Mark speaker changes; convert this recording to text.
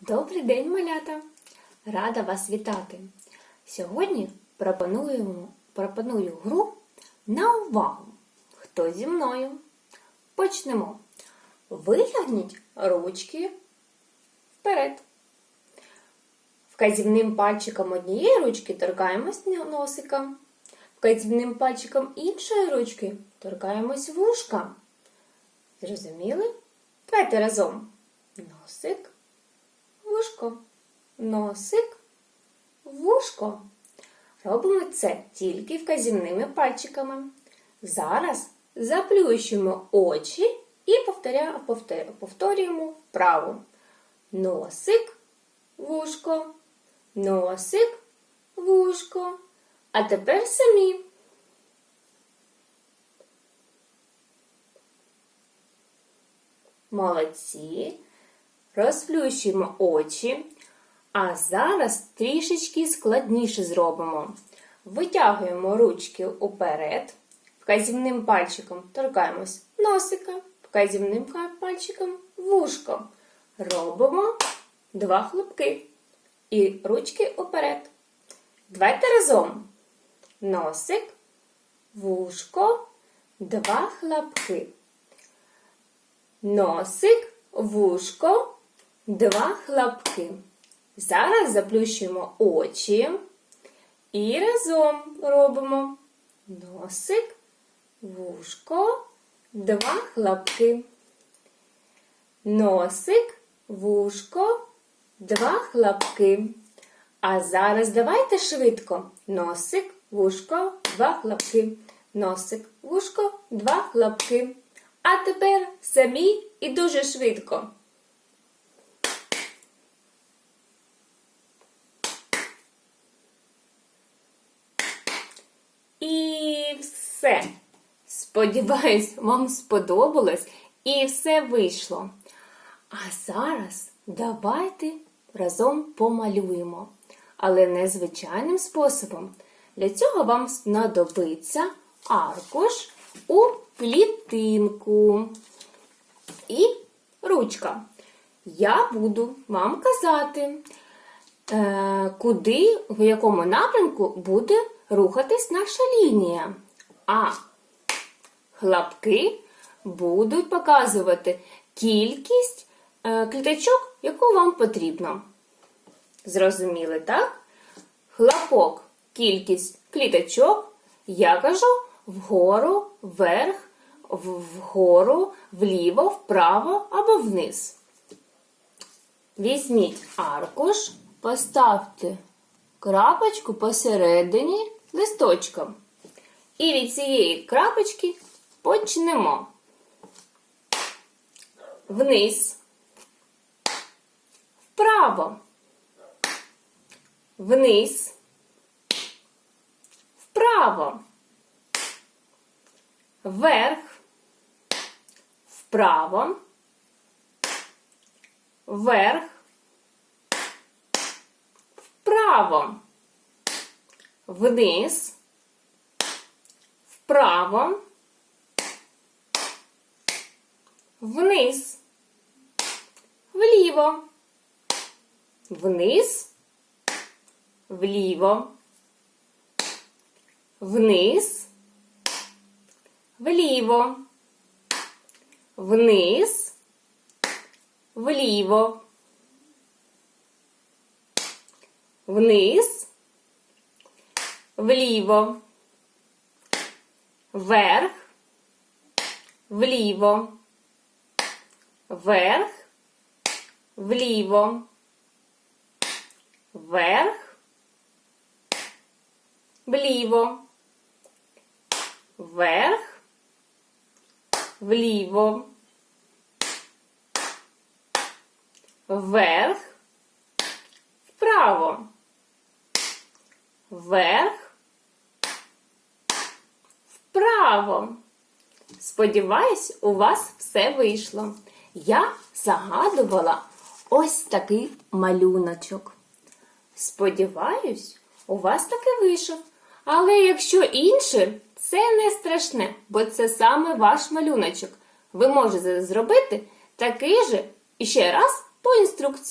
Speaker 1: Добрий день, малята! Рада вас вітати! Сьогодні пропонуємо, пропоную гру на увагу. Хто зі мною? Почнемо. Витягніть ручки вперед. Вказівним пальчиком однієї ручки торкаємось носика. Вказівним пальчиком іншої ручки торкаємось вушка. Зрозуміли? Давайте разом. Носик, вушко, носик, вушко. Робимо це тільки вказівними пальчиками. Зараз заплющуємо очі і повторюємо вправо. Носик, вушко, носик, вушко. А тепер самі. Молодці. Розплющуємо очі. А зараз трішечки складніше зробимо. Витягуємо ручки уперед. Вказівним пальчиком торкаємось носика, вказівним пальчиком вушко. Робимо два хлопки. І ручки уперед. Давайте разом. Носик, вушко, два хлопки. Носик, вушко, два хлопки. Зараз заплющуємо очі і разом робимо носик, вушко, два хлопки. Носик, вушко, два хлопки. А зараз давайте швидко. Носик, вушко, два хлопки. Носик, вушко, два хлопки. А тепер самі і дуже швидко. І все. Сподіваюсь, вам сподобалось і все вийшло. А зараз давайте разом помалюємо. Але не звичайним способом. Для цього вам знадобиться аркуш у клітинку і ручка. Я буду вам казати, е, куди, в якому напрямку буде рухатись наша лінія. А хлопки будуть показувати кількість е, кліточок, яку вам потрібно. Зрозуміли, так? Хлопок кількість кліточок, я кажу вгору, вверх, вгору, вліво, вправо або вниз. Візьміть аркуш, поставте крапочку посередині листочком. І від цієї крапочки почнемо. Вниз, вправо, вниз, вправо, вверх, вправо, вверх, вправо, вниз, вправо, вниз, вліво, вниз, вліво, вниз, вліво, вниз, вліво, вниз, вліво, вверх, вліво, вверх, вліво, вверх, вліво, вверх, вліво, вверх, вправо, вверх, вправо. Сподіваюсь, у вас все вийшло. Я загадувала ось такий малюночок. Сподіваюсь, у вас таки вийшов. Але якщо інше, це не страшне, бо це саме ваш малюночок. Ви можете зробити такий же і ще раз по інструкції.